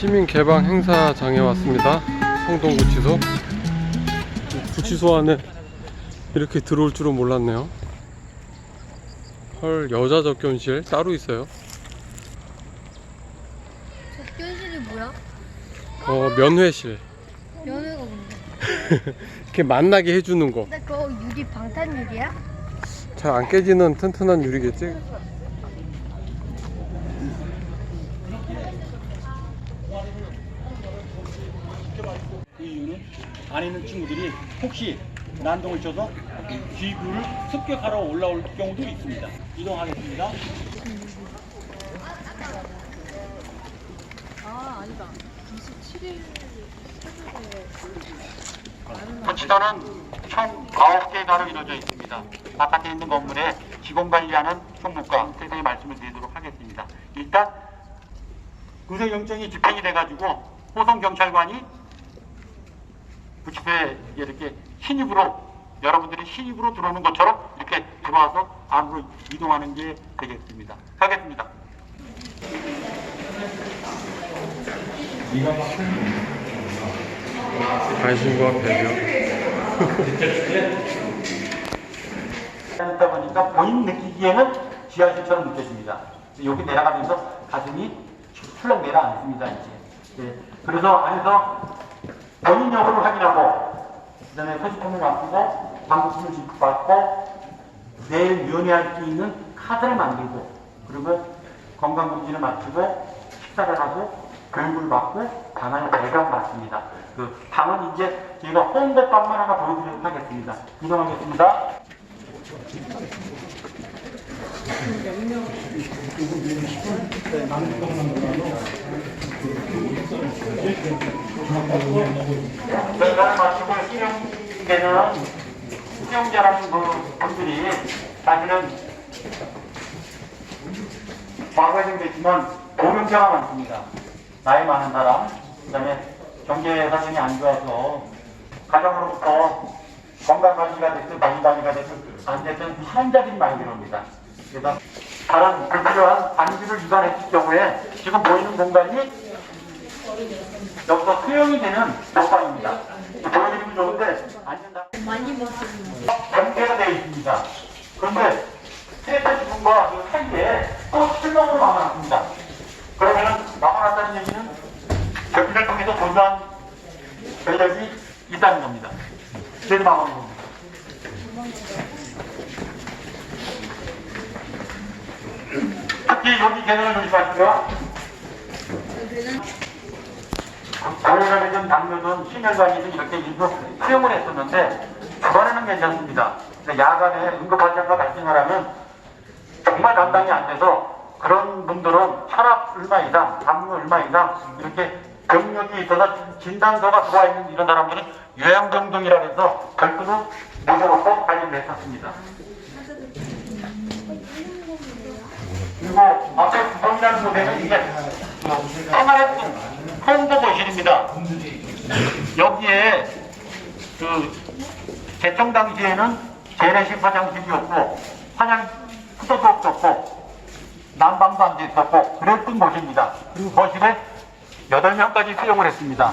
시민 개방 행사장에 왔습니다. 성동구치소. 구치소 안에 이렇게 들어올 줄은 몰랐네요. 헐, 여자 접견실 따로 있어요. 접견실이 뭐야? 어, 면회실. 연애가 뭔데? 이렇게 만나게 해주는 거. 근데 그거 유리 방탄 유리야? 잘 안 깨지는 튼튼한 유리겠지? 그 이유는 안에 있는 친구들이 혹시 난동을 쳐서 기구를 습격하러 올라올 경우도 있습니다. 이동하겠습니다. 거치단은 총 9개의 단으로 이루어져 있습니다. 바깥에 있는 건물에 직원 관리하는 총무과 세세히 말씀을 드리도록 하겠습니다. 일단 구속영장이 집행이 돼가지고 호송경찰관이 부치소에 이렇게 신입으로 여러분들이 신입으로 들어오는 것처럼 이렇게 들어와서 안으로 이동하는 게 되겠습니다. 가겠습니다. 관심과 배려. 하다 보니까 본인 느끼기에는 지하실처럼 느껴집니다. 여기 내려가면서 가슴이 출렁 내려앉습니다. 이제. 예, 그래서 안에서 본인 여부를 확인하고 그 다음에 소지품을 맡기고 방구품을 지급받고 내일 면회할 수 있는 카드를 만들고 그리고 건강검진을 마치고 식사를 하고 교육을 받고 방을 대강 받습니다. 그 방은 이제 저희가 홍보방만 하나 보여드리도록 하겠습니다. 이동하겠습니다. 저희가 마치고 수용되는 수용자라는 그 분들이 사실은 과거에 좀 됐지만 고령자가 많습니다. 나이 많은 사람, 그 다음에 경제 사정이 안 좋아서 가정으로부터 건강 관리가 됐든 건강관리가 됐든 안 됐든 환자들이 많이 들어옵니다. 그래서 다른 불필요한 안주를 위반했을 경우에 지금 보이는 공간이 여기서 수용이 되는 공간입니다. 보여드리면 좋은데 안 된다. 많이 먹었는 전개가 되어 있습니다. 그런데 10년 간이든 이렇게 일부 수용을 했었는데 초반에는 괜찮습니다. 야간에 응급환자가 가 발생하라면 정말 감당이 안 돼서 그런 분들은 혈압 얼마 이상, 당뇨 얼마 이상 이렇게 병력이 있어서 진단서가 들어와 있는 이런 사람들은 요양병동이라 해서 별도로 모셔놓고 관리를 했었습니다. 그리고 앞에 구성이라는 곳에는 이게 생활했던 홍보고실입니다. 여기에 그 개청 당시에는 재래식 화장실이었고 화장 수도도 없었고 난방도 안 돼 있었고 그랬던 곳입니다. 그리고 거실에 8명까지 수용을 했습니다.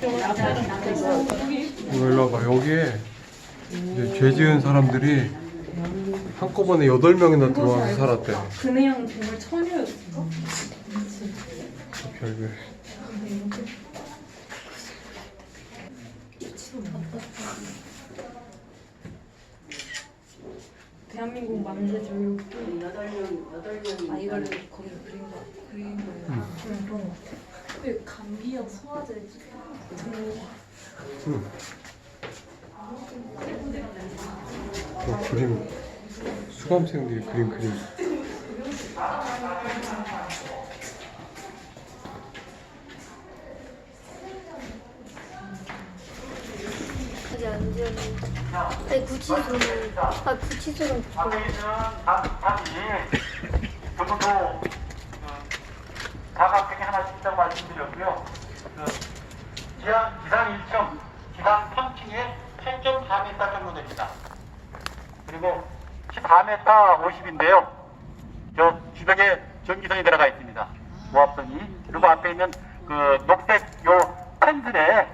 거 일로 와봐. 여기에 이제 죄 지은 사람들이 한꺼번에 8명이나 들어와서 살았대. 그냥 정말 처녀였어. 별별. 대한민국 만세 조율 여덟 명 여덟 명아 이거를 거기서 그린 거 그린 거예요. 응. 그런 거 같아. 그 감기약 소화제 정보 어, 그림 수강생들이 그림 그림 아직 안 지었는데. 아니 구치소는 아 구치소는 그거. 있는 답이 전부 다 사각형이 하나씩 있다고 말씀드렸고요. 그 기상 1층, 기상 3층에 10.4m 정도 됩니다. 그리고 14m 50인데요. 저 주변에 전기선이 들어가 있습니다. 모압선이. 그리고 앞에 있는 그 녹색 요 펜슬에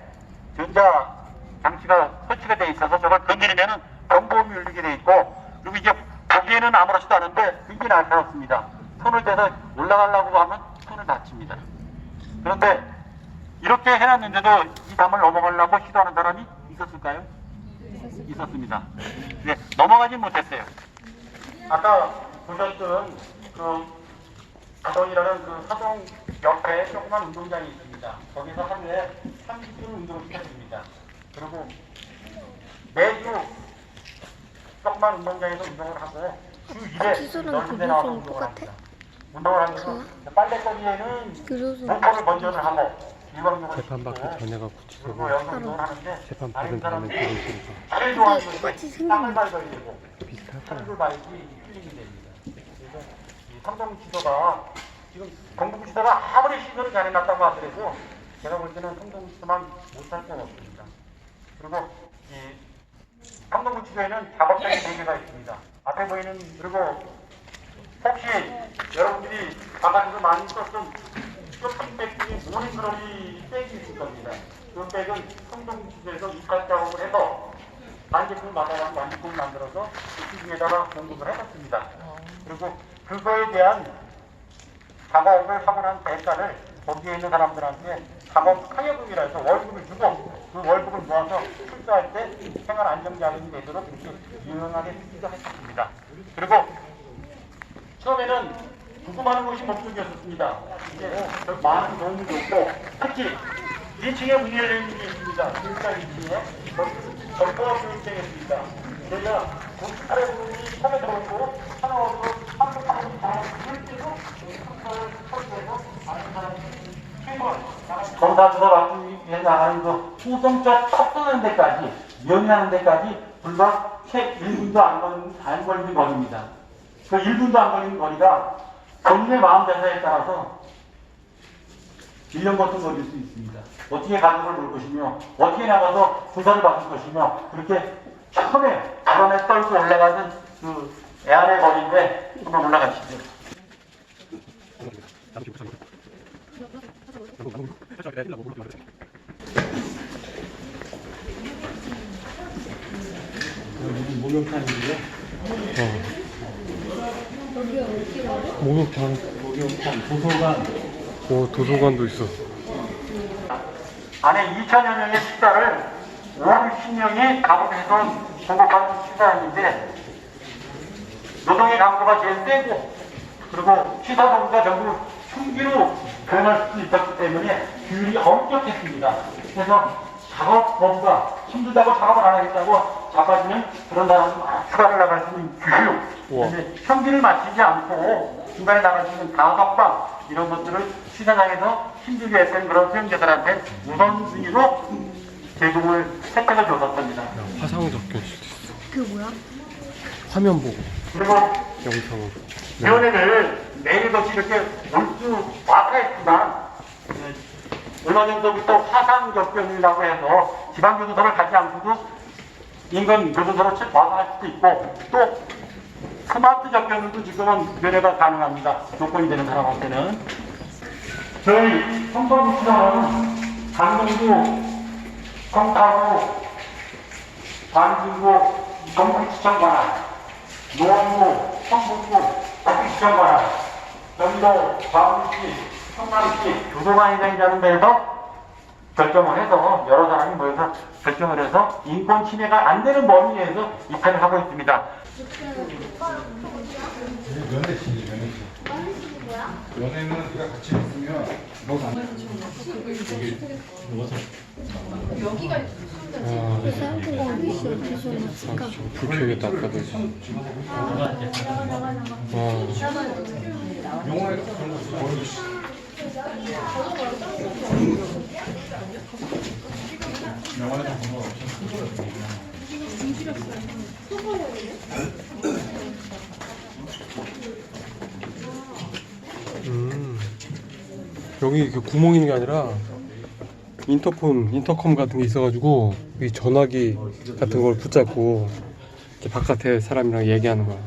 전자 장치가 설치가 돼 있어서 저걸 건드리면은 경보음이 울리게 돼 있고 그리고 이게 보기에는 아무렇지도 않은데 굉장히 날카롭습니다. 손을 대서 올라가려고 하면 손을 다칩니다. 그런데 이렇게 해놨는데도 이 담을 넘어가려고 시도하는 사람이 있었을까요? 있었습니다. 네, 넘어가진 못했어요. 아까 보셨던 그 사동이라는 그 사동 옆에 조그만 운동장이 있습니다. 거기서 하루에 30분 운동을 시켜줍니다. 그리고 매주 조그만 운동장에서 운동을 하고 주 1회 기술은 넓은 데그 나와서 운동을? 합니다. 운동을 하면서 빨래거리에는 목표를 번전을 하고 재판받기 전에가 구치소고 여기서 운동을 하는데 재판 다른 받은 다음에 좋아하는 근데 똑같이 생긴. 그래서 이 성동지도가 지금 경북 지도가 아무리 시설을 잘 해놨다고 하더라도 제가 볼 때는 성동지도만 못할 건 없습니다. 그리고 이 성동구치도에는 작업장이 4개가 있습니다. 앞에 보이는 그리고 혹시 여러분들이 바깥에서 많이 썼던 쇼핑백들이 모닝글러리 백이 있을 겁니다. 그 백은 성동구치도에서 입칼 작업을 해서 반제품을 받아가지고 완제품을 만들어서 그 시중에다가 공급을 해놨습니다. 그리고 그거에 대한 작업을 하고 난 대가를 거기에 있는 사람들한테 작업 상여금이라 해서 월급을 주고 그 월급을 모아서 출소할 때 생활 안정자금이 되도록 이렇게 유용하게 쓰기도 했습니다. 그리고 처음에는 구금하는 것이 목적이었습니다. 이제 더 많은 도움을 줬고 특히 2층에 문이 열려 있는 게 있습니다. 교육장 2층에 정보가 교육장이 있습니다. 저희가 그 아래 부분이 처음에 들어오고 하나로 한국하고 다 실제로 검사 조사 받기 위해 나가는 그 후성적 척도하는 데까지 명의하는 데까지 불과 채 1분도 안 걸리는, 안 걸리는 거리입니다. 그 1분도 안 걸리는 거리가 본인의 마음 대사에 따라서 1년 같은 걸릴 수 있습니다. 어떻게 가족을 볼 것이며, 어떻게 나가서 조사를 받을 것이며, 그렇게 처음에 바람에 떨고 올라가는 그 애안의 거리인데, 한번 올라가시죠. 목욕탕이고요. 어. 목욕탕 목욕탕, 도서관. 오 도서관도 있어 안에 2천여 명의 식사를 5, 60명이 가복해서 공급하는 식사였는데 노동의 강도가 제일 세고 그리고 시사동가 전부 흉기로 변할 수 있었기 때문에 규율이 엄격했습니다. 그래서 작업범과 힘들다고 작업을 안 하겠다고 자빠지면 그런 사람은 추가를 나갈 수 있는 규율. 우와. 근데 평균을 맞추지 않고 중간에 나갈 수 있는 다섯방 이런 것들을 시사장에서 힘들게 했던 그런 수용자들한테 우선순위로 제공을 혜택을 줬었습니다. 화상 접견실도 있어 그 뭐야? 화면 보고 그리고 영상으로 네. 면회를 매일같이 이렇게 올수 와서 했지만 네, 얼마 전부터 화상 접견이라고 해서 지방교도소를 가지 않고도 인근 교도소로 와서 할 수도 있고 또 스마트 접견도 지금은 면회가 가능합니다. 조건이 되는 사람한테는 저희 성범시장은 강동구, 성타구, 반진구, 경북시청 관할 노원구, 성북구, 국시청 관할 전도, 광주시, 성남시 교도관이라는 데서 결정을 해서 여러 사람이 모여서 결정을 해서 인권 침해가 안 되는 범위 내에서 입회를 하고 있습니다. 연애신이 연애신. 연애는 네가 같이 있으면 너도 안 아, 그래서 한국어 어디서 어디서 났을까? 불 켜야겠다 아까도 와 음, 여기 이렇게 구멍 있는 게 아니라 인터폰, 인터컴 같은 게 있어가지고 이 전화기 같은 걸 붙잡고 이렇게 바깥에 사람이랑 얘기하는 거야.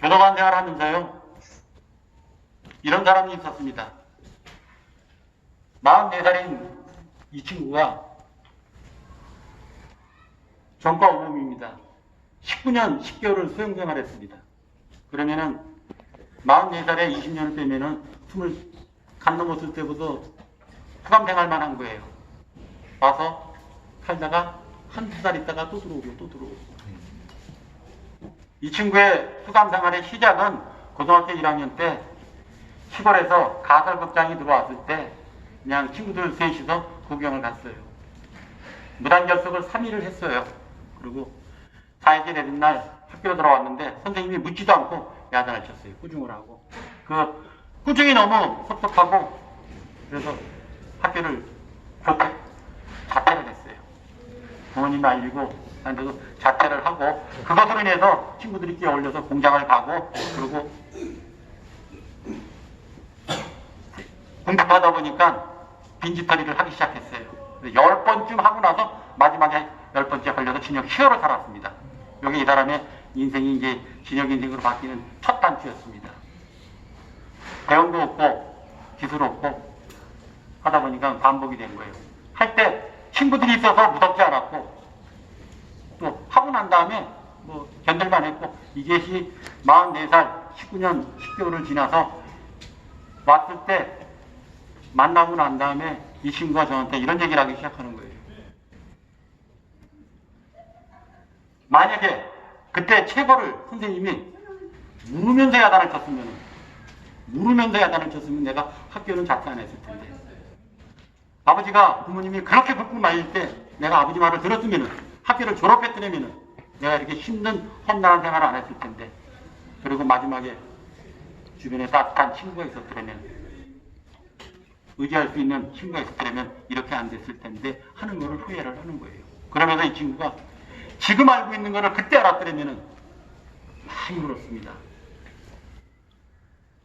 교도관 생활 하면서요 이런 사람이 있었습니다. 44살인 이 친구가 전과 오범입니다. 19년 10개월을 수용 생활 했습니다. 그러면은 44살에 20년을 빼면은 20, 간 넘었을 때부터 수감 생활 만 한 거예요. 와서 살다가 한두 달 있다가 또 들어오고 또 들어오고. 이 친구의 수감 생활의 시작은 고등학교 1학년 때 시골에서 가설극장이 들어왔을 때 그냥 친구들 셋이서 구경을 갔어요. 무단결석을 3일을 했어요. 그리고 사회제 되는 날 학교 들어왔는데 선생님이 묻지도 않고 야단을 쳤어요. 꾸중을 하고. 그 꾸중이 너무 섭섭하고 그래서 학교를 교태, 자퇴를 했어요. 부모님 알리고 나한테도 자퇴를 하고 그것으로 인해서 친구들이 끼어올려서 공장을 가고 그리고 공급하다 보니까 빈집털이를 하기 시작했어요. 열 번쯤 하고 나서 마지막에 열 번째 걸려서 진역 히어로 살았습니다. 여기 이 사람의 인생이 이제 진역 인생으로 바뀌는 첫 단추였습니다. 배움도 없고 기술 없고 하다 보니까 반복이 된 거예요. 할 때 친구들이 있어서 무섭지 않았고 또 하고 난 다음에 뭐 견딜만 했고 이것이 44살 19년 10개월을 지나서 왔을 때 만나고 난 다음에 이 친구가 저한테 이런 얘기를 하기 시작하는 거예요. 만약에 그때 체벌을 선생님이 물으면서 야단을 쳤으면 물으면서 야단을 쳤으면 내가 학교는 자퇴 안 했을 텐데 아버지가 부모님이 그렇게 불고 말릴 때 내가 아버지 말을 들었으면 학교를 졸업했더라면 내가 이렇게 힘든 험난한 생활을 안 했을 텐데 그리고 마지막에 주변에 따뜻한 친구가 있었더라면 의지할 수 있는 친구가 있었더라면 이렇게 안 됐을 텐데 하는 거를 후회를 하는 거예요. 그러면서 이 친구가 지금 알고 있는 거를 그때 알았더라면 많이 울었습니다.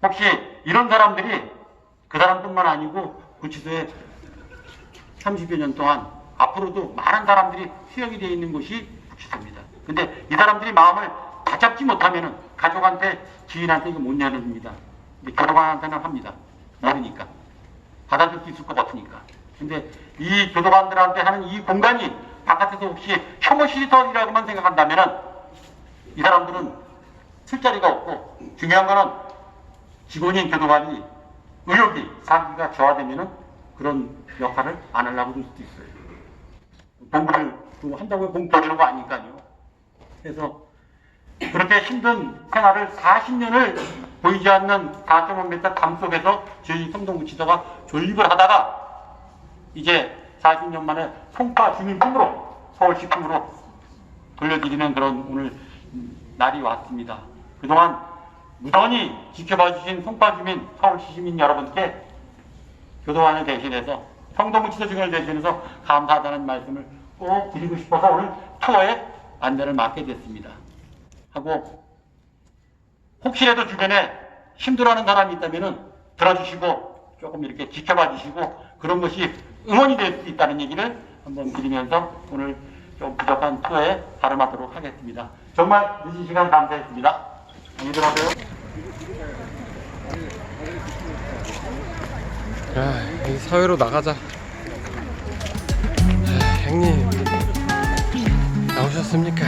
혹시 이런 사람들이 그 사람뿐만 아니고 구치소에 30여 년 동안 앞으로도 많은 사람들이 수용이 되어 있는 곳이 구치소입니다. 근데 이 사람들이 마음을 다 잡지 못하면 가족한테 지인한테 이거 못 열어줍니다. 근데 교도관한테는 합니다. 모르니까. 받아줄 수 있을 것 같으니까. 근데 이 교도관들한테 하는 이 공간이 바깥에서 혹시 혐오 시설이라고만 생각한다면은 이 사람들은 쓸 자리가 없고 중요한 거는 직원인 교도관이 의욕이 사기가 저하되면은 그런 역할을 안 하려고 들 수도 있어요. 공부를 또 한다고 공부 되는 거 아니니까요. 그래서 그렇게 힘든 생활을 40년을 보이지 않는 4.5m 담 속에서 저희 성동구치소가 존립을 하다가 이제 40년 만에 송파 주민품으로 서울시 품으로 돌려드리는 그런 오늘 날이 왔습니다. 그동안 무던히 지켜봐 주신 송파 주민, 서울시 시민 여러분께 교도관을 대신해서 성동구치소 중을 대신해서 감사하다는 말씀을 꼭 드리고 싶어서 오늘 투어에 안내를 맡게 됐습니다. 하고 혹시라도 주변에 힘들어하는 사람이 있다면 들어주시고 조금 이렇게 지켜봐 주시고 그런 것이 응원이 될 수 있다는 얘기를 한번 드리면서 오늘 좀 부족한 투어에 발음하도록 하겠습니다. 정말 늦은 시간 감사했습니다. 안녕히 들어가세요. 야, 이 사회로 나가자. 아, 형님 나오셨습니까?